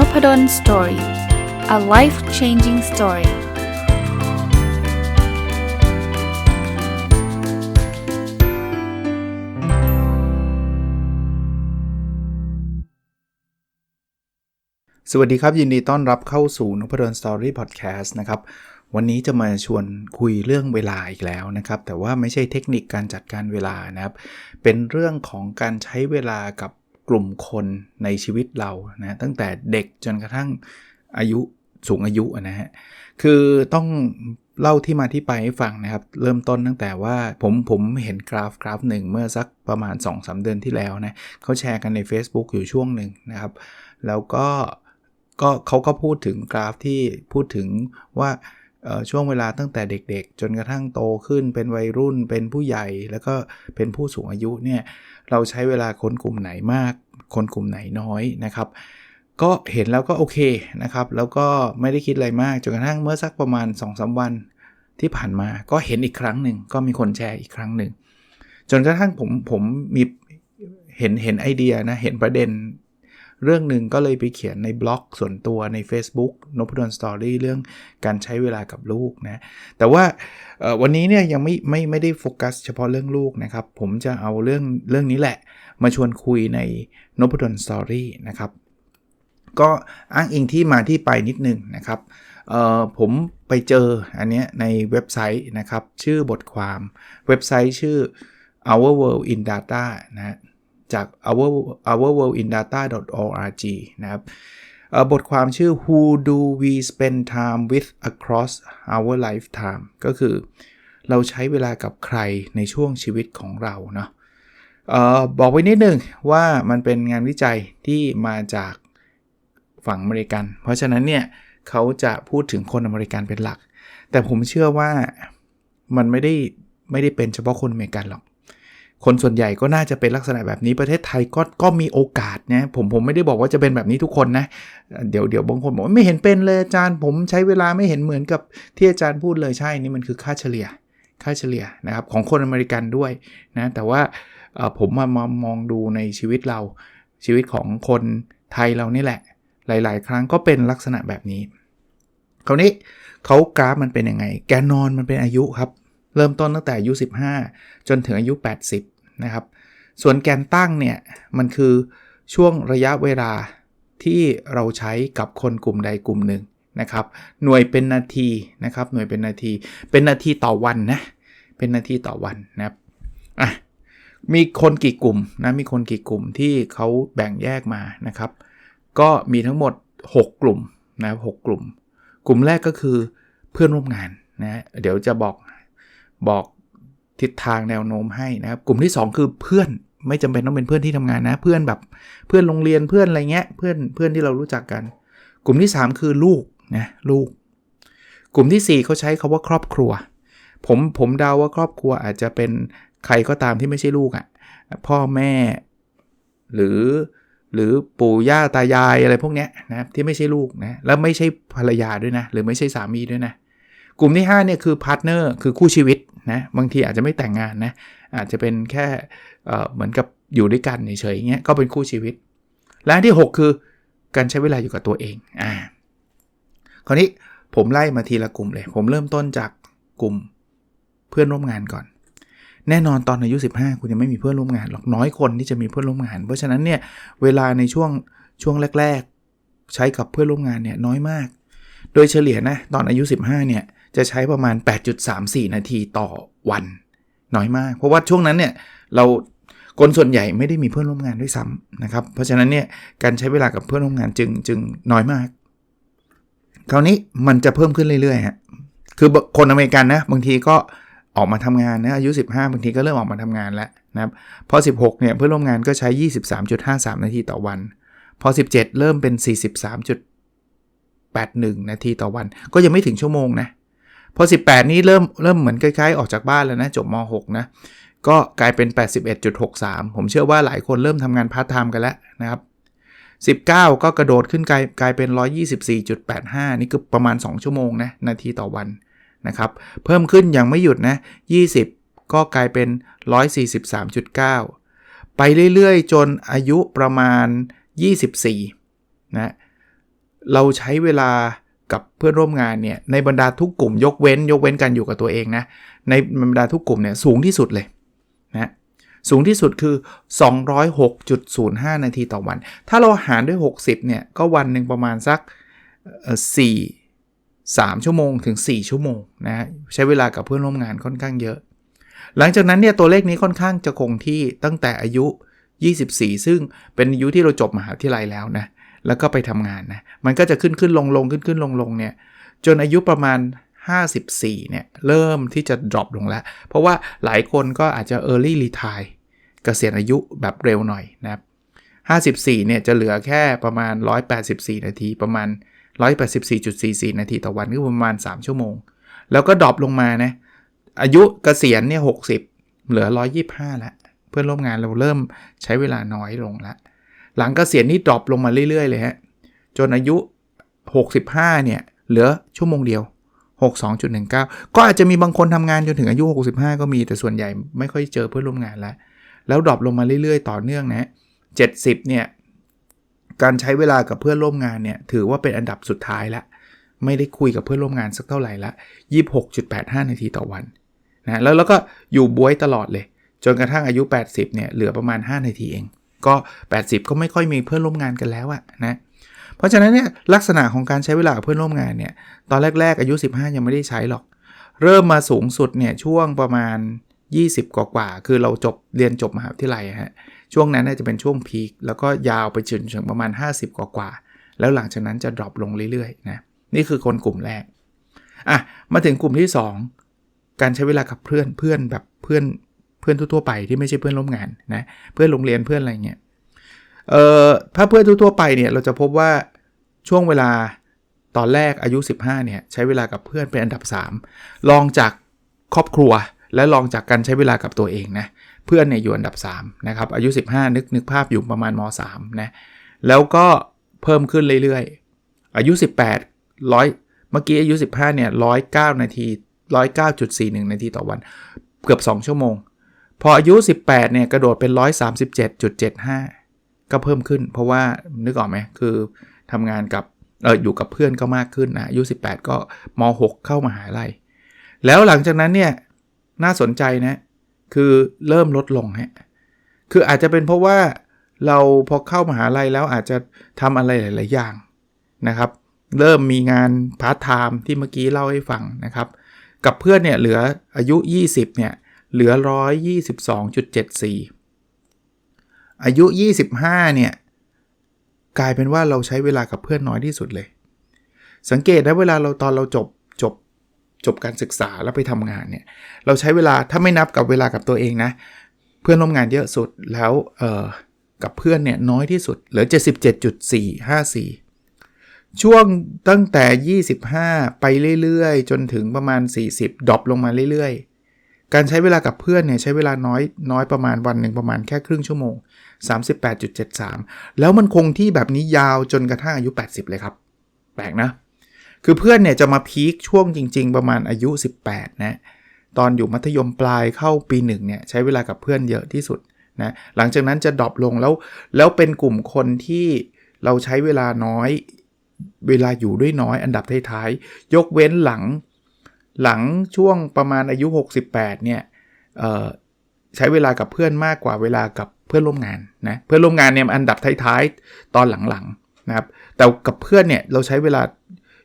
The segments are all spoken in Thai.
n o p ด d o สตอรี่ a life changing story สวัสดีครับ ยินดีต้อนรับเข้าสู่นพดลสตอรี่พอดแคสต์นะครับ วันนี้จะมาชวนคุยเรื่องเวลาอีกแล้วนะครับ แต่ว่าไม่ใช่เทคนิคการจัดการเวลานะครับ เป็นเรื่องของการใช้เวลากับ กลุ่มคนในชีวิตเรานะตั้งแต่เด็กจนกระทั่งอายุสูงอายุนะฮะคือต้องเล่าที่มาที่ไปให้ฟังนะครับ เริ่มต้นตั้งแต่ว่าผมผมเห็นกราฟกราฟหนึ่งเมื่อสักประมาณ 2-3 เดือนที่แล้วนะเขาแชร์กันใน Facebook อยู่ช่วงหนึ่งนะครับ แล้วก็ก็เขาก็พูดถึงกราฟที่พูดถึงว่าช่วงเวลาตั้งแต่เด็กๆ จนกระทั่งโตขึ้นเป็นวัยรุ่นเป็นผู้ใหญ่แล้วก็เป็นผู้สูงอายุเนี่ย เราใช้เวลาคนกลุ่มไหนมาก คนกลุ่มไหนน้อยนะครับ ก็เห็นแล้วก็โอเคนะครับ แล้วก็ไม่ได้คิดอะไรมากจนกระทั่งเมื่อสักประมาณ2อสวันที่ผ่านมาก็เห็นอีกครั้งหนึ่งก็มีคนแชร์อีกครั้งหนึ่งจนกระทั่งผมผมมีเห็นเห็นไอเดียนะเห็นประเด็น เรื่องหนึ่งก็เลยไปเขียนในบล็อกส่วนตัวใน Facebook นพดลสตอรี่เรื่องการใช้เวลากับลูกนะ แต่ว่าวันนี้เนี่ยยังไม่ไม่ไม่ได้โฟกัสเฉพาะเรื่องลูกนะครับ ผมจะเอาเรื่องเรื่องนี้แหละ มาชวนคุยในนพดลสตอรี่นะครับ ก็อ้างอิงที่มาที่ไปนิดนึงนะครับผมไปเจออันนี้ในเว็บไซต์นะครับ ชื่อบทความเว็บไซต์ชื่อ our world in data นะ จาก our ourworldindata.org นะครับบทความชื่อ Who do we spend time with across our lifetime ก็คือเราใช้เวลากับใครในช่วงชีวิตของเราเนาะอบอกไว้นิดนึงว่ามันเป็นงานวิจัยที่มาจากฝั่งอเมริกัน เพราะฉะนั้นเนี่ยเขาจะพูดถึงคนอเมริกันเป็นหลัก แต่ผมเชื่อว่ามันไม่ได้ไม่ได้เป็นเฉพาะคนอเมริกันหรอก คนส่วนใหญ่ก็น่าจะเป็นลักษณะแบบนี้ประเทศไทยก็ก็มีโอกาสนะผมผมไม่ได้บอกว่าจะเป็นแบบนี้ทุกคนนะ เดี๋ยวเดี๋ยวบางคนบอกไม่เห็นเป็นเลยอาจารย์ ผมใช้เวลาไม่เห็นเหมือนกับที่อาจารย์พูดเลยใช่นี่มันคือค่าเฉลี่ย ค่าเฉลี่ยนะครับของคนอเมริกันด้วยนะแต่ว่าผมมามามองดูในชีวิตเราชีวิตของคนไทยเรานี่แหละ หลาย ๆ ครั้งก็เป็นลักษณะแบบนี้คราวนี้เขากราฟมันเป็นยังไง แกนนอนมันเป็นอายุครับ เริ่มต้นตั้งแต่อายุ 15 จนถึงอายุ 80 นะครับ ส่วนแกนตั้งเนี่ยมันคือช่วงระยะเวลาที่เราใช้กับคนกลุ่มใดกลุ่มหนึ่งนะครับ หน่วยเป็นนาทีนะครับ หน่วยเป็นนาที เป็นนาทีต่อวันนะ เป็นนาทีต่อวันนะครับ อะ มีคนกี่กลุ่มนะ มีคนกี่กลุ่มที่เขาแบ่งแยกมานะครับ ก็มีทั้งหมด 6 กลุ่มนะหกกลุ่ม กลุ่มแรกก็คือเพื่อนร่วมงานนะ เดี๋ยวจะบอก บอกทิศทางแนวโน้มให้นะครับ กลุ่มที่ 2 คือเพื่อนไม่จำเป็นต้องเป็นเพื่อนที่ทำงานนะ เพื่อนแบบเพื่อนโรงเรียนเพื่อนอะไรเงี้ยเพื่อนเพื่อนที่เรารู้จักกัน กลุ่มที่ 3 คือลูกนะลูก กลุ่มที่ 4เขาใช้คาว่าครอบครัว ผมผมเดาว่าครอบครัวอาจจะเป็นใครก็ตามที่ไม่ใช่ลูกอะ่ะพ่อแม่ หรือหรือปู่ย่าตายายอะไรพวกเนี้ยนะที่ไม่ใช่ลูกนะแล้วไม่ใช่ภรรยาด้วยนะ หรือไม่ใช่สามีด้วยนะ กลุ่มที่ 5 เนี่ยคือพาร์ทเนอร์คือคู่ชีวิตนะบางทีอาจจะไม่แต่งงานนะอาจจะเป็นแค่เหมือนกับอยู่ด้วยกันเฉยๆเงี้ยก็เป็นคู่ชีวิต และที่ 6 คือการใช้เวลาอยู่กับตัวเองอ่าคราวนี้ผมไล่มาทีละกลุ่มเลย ผมเริ่มต้นจากกลุ่มเพื่อนร่วมงานก่อน แน่นอนตอนอายุ 15 คุณยังไม่มีเพื่อนร่วมงานหรอกน้อยคนที่จะมีเพื่อนร่วมงาน เพราะฉะนั้นเนี่ยเวลาในช่วงช่วงแรก ๆ ใช้กับเพื่อนร่วมงานเนี่ยน้อยมาก โดยเฉลี่ยนะตอนอายุ 15 เนี่ย จะใช้ประมาณ 8.34 นาทีต่อวัน น้อยมาก เพราะว่าช่วงนั้นเนี่ยเราคนส่วนใหญ่ไม่ได้มีเพื่อนร่วมงานด้วยซ้ำนะครับ เพราะฉะนั้นเนี่ยการใช้เวลากับเพื่อนร่วมงานจึงจึงน้อยมาก คราวนี้มันจะเพิ่มขึ้นเรื่อยๆฮะคือคนอเมริกันนะบางทีก็ออกมาทำงานนะอายุ 15 บางทีก็เริ่มออกมาทำงานแล้วนะครับพอ 16 เนี่ยเพื่อนร่วมงานก็ใช้ 23.53 นาทีต่อวัน พอ 17 เริ่มเป็น 43.81 นาทีต่อวัน ก็ยังไม่ถึงชั่วโมงนะ พอ 18 นี้เริ่มเริ่มเหมือนคล้ายๆ ออกจากบ้านแล้วนะ จบม .6 นะ ก็กลายเป็น 81.63 ผมเชื่อว่าหลายคนเริ่มทำงานพาร์ทไทม์กันแล้วนะครับ 19 ก็กระโดดขึ้นกลายกลายเป็น 124.85 นี่คือประมาณ 2 ชั่วโมงนะนาทีต่อวันนะครับ เพิ่มขึ้นยังไม่หยุดนะ 20 ก็กลายเป็น 143.9 ไปเรื่อยๆ จนอายุประมาณ 24 นะ เราใช้เวลา กับเพื่อนร่วมงานเนี่ยในบรรดาทุกกลุ่มยกเว้น ยกเว้นการอยู่กับตัวเองนะในบรรดาทุกกลุ่มเนี่ยสูงที่สุดเลยนะสูงที่สุดคือ 206.05 นาทีต่อวัน ถ้าเราหารด้วย 60เนี่ยก็วันหนึ่งประมาณสักสี่สามชั่วโมงถึง 4 ชั่วโมงนะใช้เวลากับเพื่อนร่วมงานค่อนข้างเยอะ หลังจากนั้นเนี่ยตัวเลขนี้ค่อนข้างจะคงที่ตั้งแต่อายุ 24 ซึ่งเป็นอายุที่เราจบมหาวิทยาลัยแล้วนะ แล้วก็ไปทำงานนะ มันก็จะขึ้นขึ้นลงลงขึ้นขึ้นลงลงเนี่ย จนอายุประมาณ 54 เนี่ย เริ่มที่จะ drop ลงแล้ว เพราะว่าหลายคนก็อาจจะ early retire เกษียณอายุแบบเร็วหน่อยนะครับ 54 เนี่ยจะเหลือแค่ประมาณ 184 นาที ประมาณ 184.44 นาทีต่อวันก็ประมาณ 3 ชั่วโมง แล้วก็ดรอปลงมานะ อายุเกษียณเนี่ย 60 เหลือ 125 แล้ว เพื่อนร่วมงานเราเริ่มใช้เวลาน้อยลงแล้ว หลังกเกษียณนี่ดรอปลงมาเรื่อยๆเลยฮะ จนอายุ 65 เนี่ย เหลือชั่วโมงเดียว 62.19 ก็อาจจะมีบางคนทำงานจนถึงอายุ 65 ก็มีแต่ส่วนใหญ่ไม่ค่อยเจอเพื่อนร่วมงานแล้ว แล้วดรอปลงมาเรื่อยๆ ต่อเนื่องนะ70 เนี่ย การใช้เวลากับเพื่อนร่วมงานเนี่ย ถือว่าเป็นอันดับสุดท้ายละไม่ได้คุยกับเพื่อนร่วมงานสักเท่าไหร่ละ26.85 นาทีต่อวันนะแล้วแล้วก็อยู่บวยตลอดเลย จนกระทั่งอายุ 80 เนี่ย เหลือประมาณ 5 นาทีเอง ก็ 80 ก็ไม่ค่อยมีเพื่อนร่วมงานกันแล้วอะนะเพราะฉะนั้นเนี่ยลักษณะของการใช้เวลากับเพื่อนร่วมงานเนี่ยตอนแรก ๆ อายุ 15 ยังไม่ได้ใช้หรอก เริ่มมาสูงสุดเนี่ยช่วงประมาณ 20 กว่าๆคือเราจบเรียนจบมหาวิทยาลัยฮะช่วงนั้นน่าจะเป็นช่วงพีคแล้วก็ยาวไปจนถึงประมาณ 50 กว่าๆแล้วหลังจากนั้นจะดรอปลงเรื่อยๆนะนี่คือคนกลุ่มแรกอะมาถึงกลุ่มที่ 2 การใช้เวลากับเพื่อนเพื่อนแบบเพื่อน พื่อนทั่วๆไปที่ไม่ใช่เพื่อนร่วมงานนะเพื่อนโรงเรียนเพื่อนอะไรเงี้ยเอ่อถ้าเพื่อนทั่วไปเนี่ยเราจะพบว่าช่วงเวลาตอนแรกอายุ 15เนี่ยใช้เวลากับเพื่อนเป็นอันดับ 3 ลองจากครอบครัวและลองจากการใช้เวลากับตัวเองนะเพื่อนเนี่ยอยู่อันดับ3นะครับอายุ 15 นึกนึกภาพอยู่ประมาณม 3 นะแล้วก็เพิ่มขึ้นเรื่อยๆ อายุ 18ร้อยเมื่อกี้อายุ 15เนี่ย109 นาที 109.41 นาทีต่อวัน เกือบ 2 ชั่วโมง พออายุ 18เนี่ยกระโดดเป็น 137.75 ก็เพิ่มขึ้น เพราะว่านึกออกไหมคือทำงานกับเอออยู่กับเพื่อนก็มากขึ้นนะอายุ 18 ก็ม .6 เข้ามาหาลัย แล้วหลังจากนั้นเนี่ยน่าสนใจนะคือเริ่มลดลงฮะคืออาจจะเป็นเพราะว่าเราพอเข้ามาหาลัยแล้วอาจจะทำอะไรหลาย ๆ อย่างนะครับ เริ่มมีงานพาร์ทไทม์ที่เมื่อกี้เล่าให้ฟังนะครับ กับเพื่อนเนี่ยเหลืออายุ 20เนี่ย เหลือ 122.74 อายุ 25 เนี่ย กลายเป็นว่าเราใช้เวลากับเพื่อนน้อยที่สุดเลย สังเกตนะเวลาเราตอนเราจบจบจบการศึกษาแล้วไปทำงานเนี่ย เราใช้เวลาถ้าไม่นับกับเวลากับตัวเองนะ เพื่อนร่วมงานเยอะสุดแล้วเออกับเพื่อนเนี่ยน้อยที่สุด เหลือ 77.454 ช่วงตั้งแต่ 25 ไปเรื่อยๆ จนถึงประมาณ 40ดรอปลงมาเรื่อยๆ การใช้เวลากับเพื่อนเนี่ยใช้เวลาน้อยน้อยประมาณวันหนึ่งประมาณแค่ครึ่งชั่วโมง 38.73 แล้วมันคงที่แบบนี้ยาวจนกระทั่งอายุ 80 เลยครับ แปลกนะ คือเพื่อนเนี่ยจะมาพีคช่วงจริง ๆ ประมาณอายุ 18 นะ ตอนอยู่มัธยมปลายเข้าปีหนึ่งเนี่ยใช้เวลากับเพื่อนเยอะที่สุดนะหลังจากนั้นจะดรอปลงแล้วแล้วเป็นกลุ่มคนที่เราใช้เวลาน้อยเวลาอยู่ด้วยน้อยอันดับท้ายๆ ยกเว้นหลัง หลังช่วงประมาณอายุ 68 เนี่ยใช้เวลากับเพื่อนมากกว่าเวลากับเพื่อนร่วมงานนะเพื่อนร่วมงานเนี่ยอันดับท้ายๆตอนหลังๆนะครับแต่กับเพื่อนเนี่ยเราใช้เวลา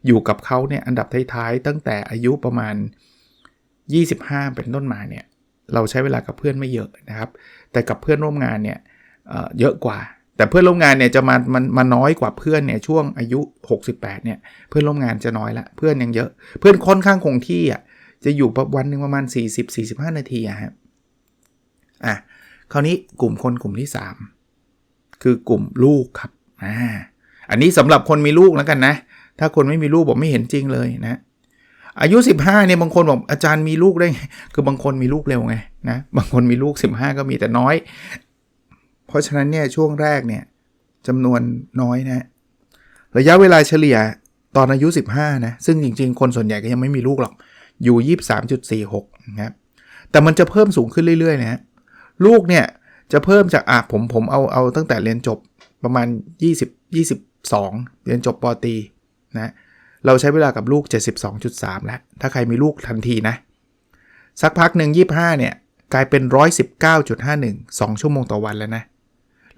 อยู่กับเขาเนี่ยอันดับท้ายๆตั้งแต่อายุประมาณ 25 เป็นต้นมาเนี่ยเราใช้เวลากับเพื่อนไม่เยอะนะครับ แต่กับเพื่อนร่วมงานเนี่ยเเยอะกว่า แต่เพื่อนร่วมงานเนี่ยจะมามันมาน้อยกว่าเพื่อนเนี่ยช่วงอายุ 68เนี่ยเพื่อนร่วมงานจะน้อยละเพื่อนยังเยอะ เพื่อนค่อนข้างคงที่อะจะอยู่วันหนึ่งประมาณ 40-45 นาทีอะฮะอะคราวนี้กลุ่มคนกลุ่มที่ 3 คือกลุ่มลูกครับอ่าอันนี้สำหรับคนมีลูกแล้วกันนะ ถ้าคนไม่มีลูกบอกไม่เห็นจริงเลยนะอายุ 15เนี่ยบางคนบอกอาจารย์มีลูกได้คือบางคนมีลูกเร็วไงนะบางคนมีลูก 15 ก็มีแต่น้อย เพราะฉะนั้นเนี่ยช่วงแรกเนี่ยจำนวนน้อยนะ ระยะเวลาเฉลี่ยตอนอายุ 15 นะ ซึ่งจริงๆ คนส่วนใหญ่ก็ยังไม่มีลูกหรอก อยู่ 23.46นะครับ แต่มันจะเพิ่มสูงขึ้นเรื่อยๆนะลูกเนี่ยจะเพิ่มจากอะผมผมเอาเอาตั้งแต่เรียนจบประมาณ 20 22 เรียนจบปอตีนะเราใช้เวลากับลูก 72.3 แล้ว ถ้าใครมีลูกทันทีนะ สักพักหนึ่ง25 เนี่ย กลายเป็น 119.51 2 ชั่วโมงต่อวันแล้วนะ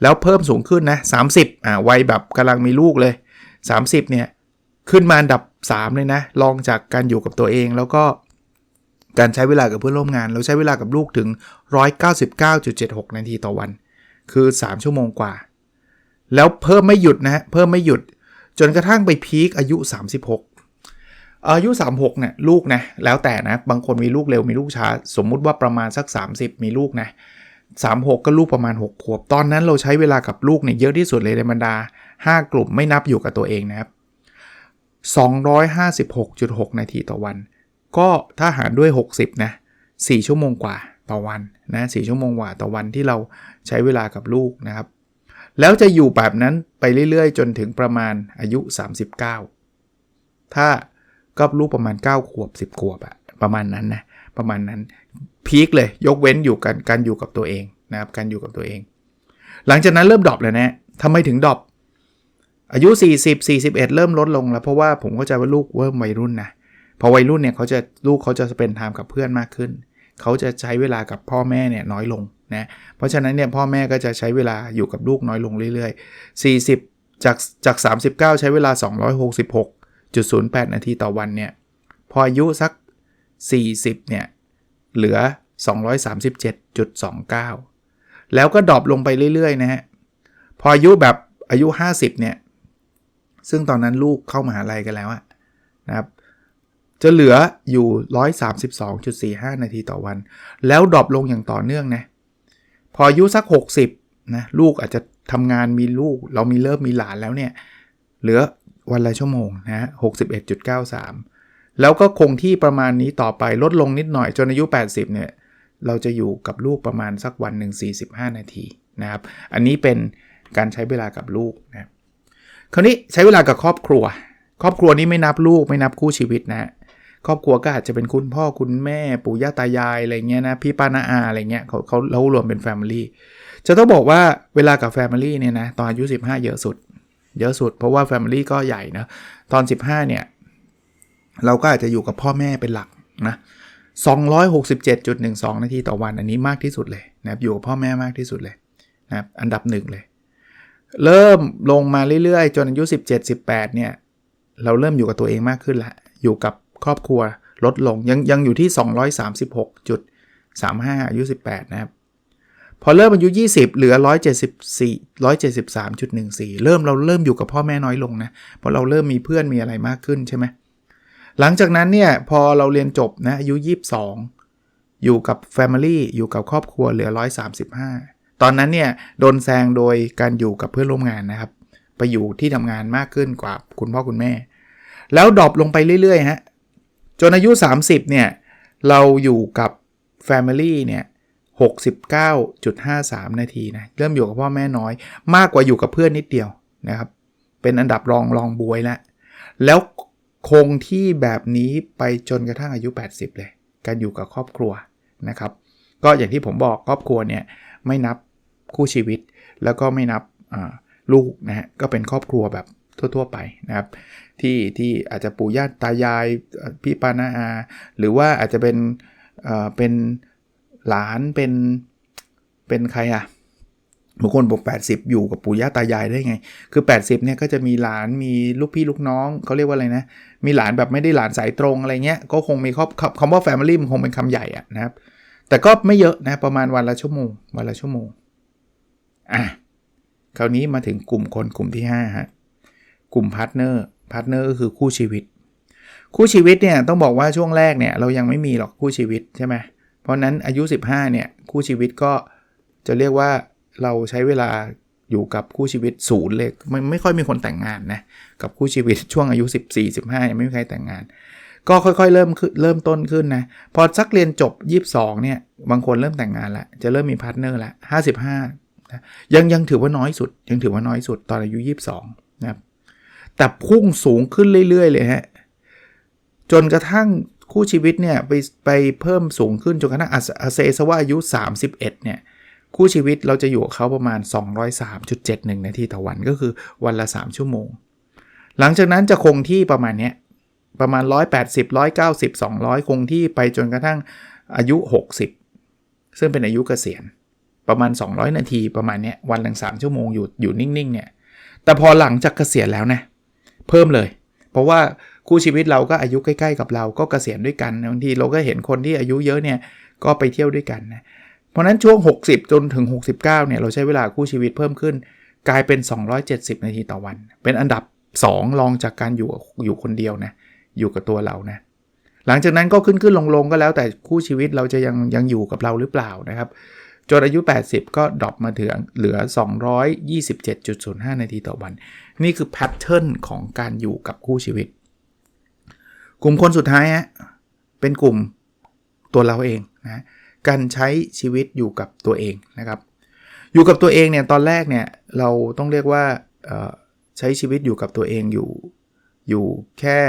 แล้วเพิ่มสูงขึ้นนะ30อ่าวัยแบบกำลังมีลูกเลย 30เนี่ยขึ้นมาอันดับ 3 เลยนะลองจากการอยู่กับตัวเองแล้วก็การใช้เวลากับเพื่อนร่วมงาน เราใช้เวลากับลูกถึง 199.76 นาทีต่อวัน คือ 3 ชั่วโมงกว่า แล้วเพิ่มไม่หยุดนะฮะเพิ่มไม่หยุด จนกระทั่งไปพีคอายุ 36 อายุ 36เนี่ยลูกนะแล้วแต่นะ บางคนมีลูกเร็วมีลูกช้า สมมุติว่าประมาณสัก 30 มีลูกนะ 36 ก็ลูกประมาณ 6 ขวบ ตอนนั้นเราใช้เวลากับลูกเนี่ยเยอะที่สุดเลยในบรรดา 5 กลุ่มไม่นับอยู่กับตัวเองนะครับ 256.6 นาทีต่อวัน ก็ถ้าหารด้วย 60 นะ 4 ชั่วโมงกว่าต่อวันนะ4ชั่วโมงกว่าต่อวันที่เราใช้เวลากับลูกนะครับ แล้วจะอยู่แบบนั้นไปเรื่อยๆ จนถึงประมาณอายุ 39 ถ้าก็ลูกประมาณ 9 ขวบ 10 ขวบอะประมาณนั้นนะประมาณนั้น พีคเลย ยกเว้นอยู่กันการอยู่กับตัวเองนะครับการอยู่กับตัวเอง หลังจากนั้นเริ่มดรอปเลยนะทำไมถึงดรอปอายุ 40 41 เริ่มลดลงแล้ว เพราะว่าผมเข้าใจว่าลูกเริ่มวัยรุ่นนะพอวัยรุ่นเนี่ยเขาจะลูกเขาจะเป็นไทม์กับเพื่อนมากขึ้น เขาจะใช้เวลากับพ่อแม่เนี่ยน้อยลงนะเพราะฉะนั้นเนี่ยพ่อแม่ก็จะใช้เวลาอยู่กับลูกน้อยลงเรื่อยๆ 40 จากจาก 39 ใช้เวลา 266.08 นาทีต่อวันเนี่ยพออายุสัก 40 เนี่ย เหลือ 237.29 แล้วก็ดรอปลงไปเรื่อย ๆ นะฮะ พออายุแบบอายุ 50 เนี่ย ซึ่งตอนนั้นลูกเข้ามหาลัยกันแล้วนะครับ จะเหลืออยู่ 132.45 นาทีต่อวัน แล้วดรอปลงอย่างต่อเนื่องนะ พออายุสัก 60 นะ ลูกอาจจะทำงานมีลูก เรามีเริ่มมีหลานแล้วเนี่ย เหลือวันละชั่วโมงนะ61.93 แล้วก็คงที่ประมาณนี้ต่อไปลดลงนิดหน่อยจนอายุ 80 เนี่ย เราจะอยู่กับลูกประมาณสักวันหนึ่ง45 นาทีนะครับ อันนี้เป็นการใช้เวลากับลูกนะคราวนี้ใช้เวลากับครอบครัว ครอบครัวนี้ไม่นับลูกไม่นับคู่ชีวิตนะครอบครัวก็อาจจะเป็นคุณพ่อคุณแม่ปู่ย่าตายายอะไรเงี้ยนะพี่ป้าน้าอาอะไรเงี้ยเขาเขาเรารวมเป็นแฟมิลี่จะต้องบอกว่าเวลากับแฟมิลี่เนี่ยนะตอนอายุ 15 เยอะสุด เยอะสุดเพราะว่าแฟมิลี่ก็ใหญ่นะตอน 15 เนี่ย เราก็อาจจะอยู่กับพ่อแม่เป็นหลักนะ267.12 นาทีต่อวันอันนี้มากที่สุดเลยนะครับอยู่กับพ่อแม่มากที่สุดเลยนะครับอันดับหนึ่งเลย เริ่มลงมาเรื่อยๆ จนอายุ 17-18 เนี่ย เราเริ่มอยู่กับตัวเองมากขึ้นละ อยู่กับครอบครัวลดลงยังยังอยู่ที่ 236.35 อายุ 18 นะครับ พอเริ่มอายุ 20 เหลือ 174 173.14 เริ่มเราเริ่มอยู่กับพ่อแม่น้อยลงนะเพราะเราเริ่มมีเพื่อนมีอะไรมากขึ้นใช่ไหม หลังจากนั้นเนี่ยพอเราเรียนจบนะอายุ 22 อยู่กับ Family อยู่กับครอบครัวเหลือ 135 ตอนนั้นเนี่ยโดนแซงโดยการอยู่กับเพื่อนร่วมงานนะครับ ไปอยู่ที่ทำงานมากขึ้นกว่าคุณพ่อคุณแม่ แล้วดรอปลงไปเรื่อยๆฮะจนอายุ 30เนี่ยเราอยู่กับ Family เนี่ย69.53 นาทีนะเริ่มอยู่กับพ่อแม่น้อย มากกว่าอยู่กับเพื่อนนิดเดียวนะครับ เป็นอันดับรองรองบวยแล้วแล้ว คงที่แบบนี้ไปจนกระทั่งอายุ 80 เลย การอยู่กับครอบครัวนะครับ ก็อย่างที่ผมบอกครอบครัวเนี่ยไม่นับคู่ชีวิต แล้วก็ไม่นับลูกนะฮะก็เป็นครอบครัวแบบทั่ว ๆ ไปนะครับ ที่ที่อาจจะปู่ย่าตายายพี่ป้าน้าอา หรือว่าอาจจะเป็นเป็นหลานเป็นเป็นใครอะ บางคนบอก 80 อยู่กับปู่ย่าตายายได้ไง คือ 80เนี่ยก็จะมีหลานมีลูกพี่ลูกน้องเขาเรียกว่าอะไรนะ มีหลานแบบไม่ได้หลานสายตรงอะไรเงี้ย ก็คงมีครอบคำว่า Family มันคงเป็นคำใหญ่อะนะครับ แต่ก็ไม่เยอะนะ ประมาณวันละชั่วโมง วันละชั่วโมง อะ คราวนี้มาถึงกลุ่มคนกลุ่มที่5ฮะ กลุ่มพาร์ทเนอร์พาร์ทเนอร์ก็คือคู่ชีวิต คู่ชีวิตเนี่ยต้องบอกว่าช่วงแรกเนี่ยเรายังไม่มีหรอกคู่ชีวิตใช่ไหมเพราะนั้นอายุ 15เนี่ยคู่ชีวิตก็จะเรียกว่า เราใช้เวลาอยู่กับคู่ชีวิตศูนย์เลยไม่ไม่ค่อยมีคนแต่งงานนะกับคู่ชีวิตช่วงอายุ 14 15ยังไม่มีใครแต่งงาน ก็ค่อยๆ เริ่มเริ่มต้นขึ้นนะพอสักเรียนจบ 22เนี่ยบางคนเริ่มแต่งงานแล้วจะเริ่มมีพาร์ทเนอร์ล้ว55นะยังยังถือว่าน้อยสุด ยังถือว่าน้อยสุดตอนอายุ 22นะครับแต่พุ่งสูงขึ้นเรื่อย ๆ เลยฮะจนกระทั่งคู่ชีวิตเนี่ยไปไปเพิ่มสูงขึ้นจนกระทั่งอาเซสว่าอายุ 31เนี่ย คู่ชีวิตเราจะอยู่กับเขาประมาณ 203.71 นาทีต่อวันก็คือวันละ 3 ชั่วโมง หลังจากนั้นจะคงที่ประมาณเนี้ยประมาณ 180 190 200 คงที่ไปจนกระทั่งอายุ 60 ซึ่งเป็นอายุเกษียณ ประมาณ 200 นาทีประมาณเนี้ยวันละ3ชั่วโมงอยู่อยู่นิ่งๆเนี่ยแต่พอหลังจากเกษียณแล้วนะเพิ่มเลย เพราะว่าคู่ชีวิตเราก็อายุใกล้ ๆ กับเราก็เกษียณด้วยกันบางทีเราก็เห็นคนที่อายุเยอะเนี่ยก็ไปเที่ยวด้วยกันนะ เพราะนั้นช่วง 60 จนถึง 69เนี่ยเราใช้เวลาคู่ชีวิตเพิ่มขึ้น กลายเป็น 270 นาทีต่อวัน เป็นอันดับ 2 รองจากการอยู่อยู่คนเดียวนะอยู่กับตัวเรานะหลังจากนั้นก็ขึ้นขึ้นลงลงก็แล้วแต่คู่ชีวิตเราจะยังยังอยู่กับเราหรือเปล่านะครับจนอายุ 80 ก็ดรอปมาถึงเหลือ 227.05 นาทีต่อวัน นี่คือแพทเทิร์นของการอยู่กับคู่ชีวิต กลุ่มคนสุดท้ายฮะเป็นกลุ่มตัวเราเองนะ การใช้ชีวิตอยู่กับตัวเองนะครับ อยู่กับตัวเองเนี่ยตอนแรกเนี่ยเราต้องเรียกว่าใช้ชีวิตอยู่กับตัวเองอยู่อยู่แค่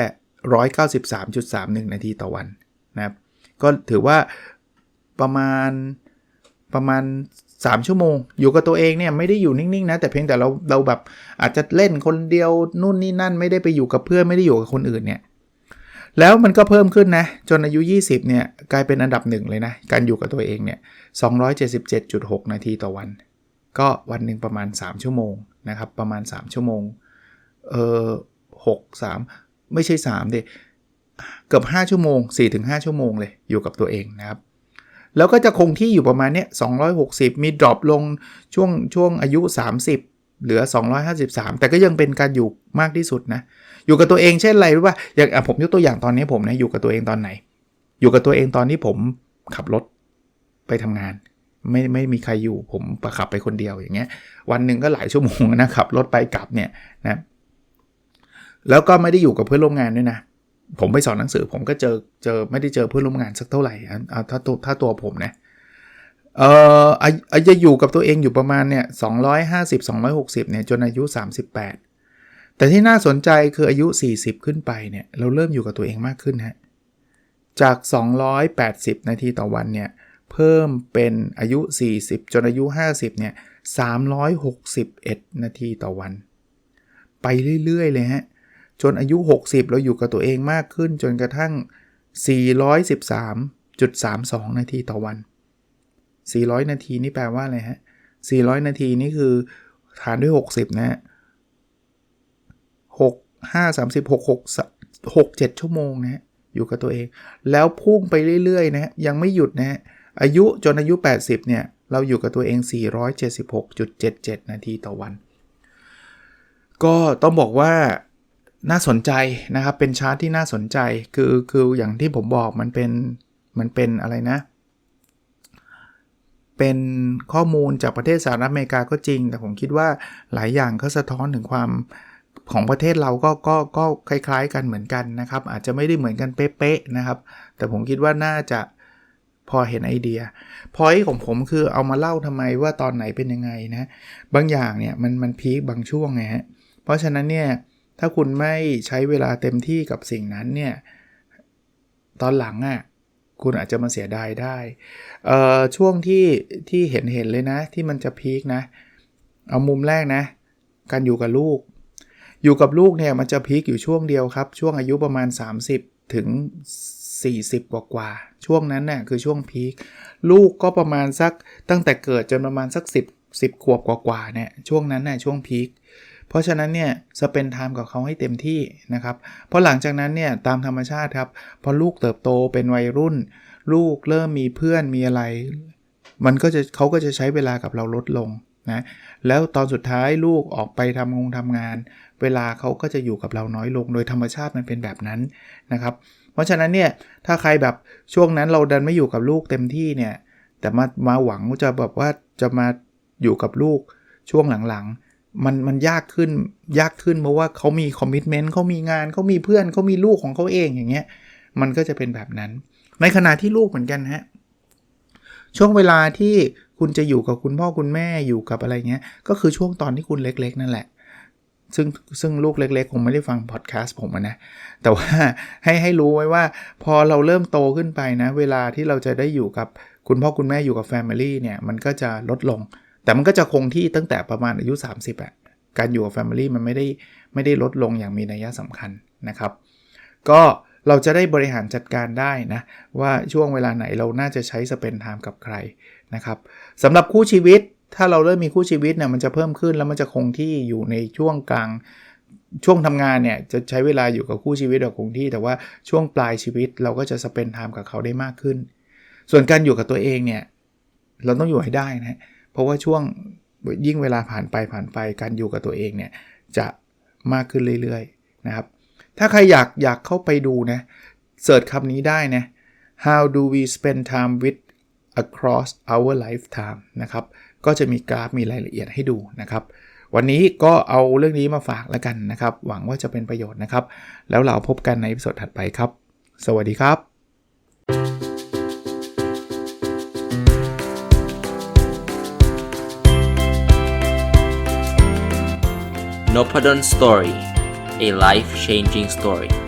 193.31 นาทีต่อวันนะครับก็ถือว่าประมาณประมาณ 3 ชั่วโมง อยู่กับตัวเองเนี่ยไม่ได้อยู่นิ่งๆนะแต่เพียงแต่เราเราแบบอาจจะเล่นคนเดียวนู่นนี่นั่นไม่ได้ไปอยู่กับเพื่อนไม่ได้อยู่กับคนอื่นเนี่ย แล้วมันก็เพิ่มขึ้นนะ จนอายุ 20 เนี่ย กลายเป็นอันดับหนึ่งเลยนะ การอยู่กับตัวเองเนี่ย 277.6 นาทีต่อวัน ก็วันหนึ่งประมาณ 3 ชั่วโมงนะครับ ประมาณ 3 ชั่วโมง เออ6 3 ไม่ใช่3เดเกือบ 5 ชั่วโมง 4-5 ชั่วโมงเลย อยู่กับตัวเองนะครับ แล้วก็จะคงที่อยู่ประมาณเนี้ย260 มีดรอปลงช่วงช่วงอายุ 30 เหลือ 253 แต่ก็ยังเป็นการอยู่มากที่สุดนะ อยู่กับตัวเองเช่นอะไรรู้ป่ะอย่างผมยกตัวอย่างตอนนี้ผมนะอยู่กับตัวเองตอนไหน อยู่กับตัวเองตอนที่ผมขับรถไปทำงาน ไม่ไม่มีใครอยู่ผมประขับไปคนเดียวอย่างเงี้ย วันหนึ่งก็หลายชั่วโมงนะขับรถไปกลับเนี่ยนะแล้วก็ไม่ได้อยู่กับเพื่อนร่วมงานด้วยนะผมไปสอนหนังสือผมก็เจอเจอไม่ได้เจอเพื่อนร่วมงานสักเท่าไหร่เอาถ้าตัวถ้าตัวผมนะเอ่ออาจะอยู่กับตัวเองอยู่ประมาณเนี่ย250 260เนี่ยจนอายุ 38 แต่ที่น่าสนใจคืออายุ 40 ขึ้นไปเนี่ยเราเริ่มอยู่กับตัวเองมากขึ้นฮะจาก 280 นาทีต่อวันเนี่ยเพิ่มเป็นอายุ 40 จนอายุ 50เนี่ย361 นาทีต่อวัน ไปเรื่อย ๆ เลยฮะ จนอายุ 60 เราอยู่กับตัวเองมากขึ้นจนกระทั่ง 413.32 นาทีต่อวัน 400 นาทีนี่แปลว่าอะไรฮะ 400 นาทีนี่คือฐานด้วย 60 นะฮะ 6 5 30 6 6 6 7 ชั่วโมงนะอยู่กับตัวเอง แล้วพุ่งไปเรื่อยๆนะยังไม่หยุดนะฮะอายุจนอายุ 80 เนี่ย เราอยู่กับตัวเอง 476.77 นาทีต่อวัน ก็ต้องบอกว่าน่าสนใจนะครับ เป็นชาร์ตที่น่าสนใจ คือคืออย่างที่ผมบอกมันเป็นมันเป็นอะไรนะ เป็นข้อมูลจากประเทศสหรัฐอเมริกาก็จริง แต่ผมคิดว่าหลายอย่างก็สะท้อนถึงความ ของประเทศเราก็ก็ก็คล้ายๆ กันเหมือนกันนะครับ อาจจะไม่ได้เหมือนกันเป๊ะๆนะครับ แต่ผมคิดว่าน่าจะพอเห็นไอเดียพอยของผมคือเอามาเล่าทำไมว่าตอนไหนเป็นยังไงนะบางอย่างเนี่ยมันมันพีคบางช่วงไงฮะเพราะฉะนั้นเนี่ยถ้าคุณไม่ใช้เวลาเต็มที่กับสิ่งนั้นเนี่ยตอนหลังอะ่ะคุณอาจจะมาเสียดายได้ช่วงที่ที่เห็นเห็นเลยนะที่มันจะพีคนะ เอามุมแรกนะ การอยู่กับลูก อยู่กับลูกเนี่ยมันจะพีคอยู่ช่วงเดียวครับ ช่วงอายุประมาณ 30 ถึง 40 กว่ากว่า ช่วงนั้นน่ยคือช่วงพีคลูกก็ประมาณสักตั้งแต่เกิดจนประมาณสัก 10 10 ขวบกว่าๆเนี่ยช่วงนั้นน่ยช่วงพีคเพราะฉะนั้นเนี่ยสเปนไทม์กับเขาให้เต็มที่นะครับเพราะหลังจากนั้นเนี่ยตามธรรมชาติครับพอลูกเติบโตเป็นวัยรุ่น ลูกเริ่มมีเพื่อนมีอะไร มันก็จะเขาก็จะใช้เวลากับเราลดลงนะแล้วตอนสุดท้ายลูกออกไปทำงงทำงาน เวลาเขาก็จะอยู่กับเราน้อยลง โดยธรรมชาติมันเป็นแบบนั้นนะครับ เพราะฉะนั้นเนี่ยถ้าใครแบบช่วงนั้นเราดันไม่อยู่กับลูกเต็มที่เนี่ยแต่มามาหวังจะแบบว่าจะมาอยู่กับลูกช่วงหลังๆ มันมันยากขึ้นยากขึ้นเพราะว่าเขามีคอมมิชเมนต์เขามีงานเขามีเพื่อนเขามีลูกของเขาเองอย่างเงี้ยมันก็จะเป็นแบบนั้น ในขณะที่ลูกเหมือนกันฮะช่วงเวลาที่คุณจะอยู่กับคุณพ่อคุณแม่อยู่กับอะไรเงี้ย ก็คือช่วงตอนที่คุณเล็ก ๆ นั่นแหละ ซึ่งซึ่งลูกเล็กๆ คงไม่ได้ฟังพอดแคสต์ผมนะ แต่ว่าให้ให้รู้ไว้ว่า พอเราเริ่มโตขึ้นไปนะ เวลาที่เราจะได้อยู่กับคุณพ่อคุณแม่อยู่กับ Family เนี่ย มันก็จะลดลง แต่มันก็จะคงที่ตั้งแต่ประมาณอายุ 30อะการอยู่กับ Family มันไม่ได้ไม่ได้ลดลงอย่างมีนัยสำคัญนะครับ ก็เราจะได้บริหารจัดการได้นะ ว่าช่วงเวลาไหนเราน่าจะใช้สเปนไทม์กับใครนะครับสำหรับคู่ชีวิตถ้าเราเริ่มมีคู่ชีวิตเนี่ยมันจะเพิ่มขึ้นแล้วมันจะคงที่อยู่ในช่วงกลางช่วงทำงานเนี่ยจะใช้เวลาอยู่กับคู่ชีวิตแบบคงที่ แต่ว่าช่วงปลายชีวิตเราก็จะสเปนไทม์กับเขาได้มากขึ้น ส่วนการอยู่กับตัวเองเนี่ยเราต้องอยู่ให้ได้นะเพราะว่าช่วงยิ่งเวลาผ่านไปผ่านไปการอยู่กับตัวเองเนี่ยจะมากขึ้นเรื่อยๆนะครับ ถ้าใครอยากอยากเข้าไปดูนะเสิร์ชคำนี้ได้นะ how do we spend time with across our lifetime นะครับ ก็จะมีกราฟมีรายละเอียดให้ดูนะครับ วันนี้ก็เอาเรื่องนี้มาฝากแล้วกันนะครับ หวังว่าจะเป็นประโยชน์นะครับ แล้วเราพบกันในสดถัดไปครับ สวัสดีครับ n o p a d o n Story a life changing story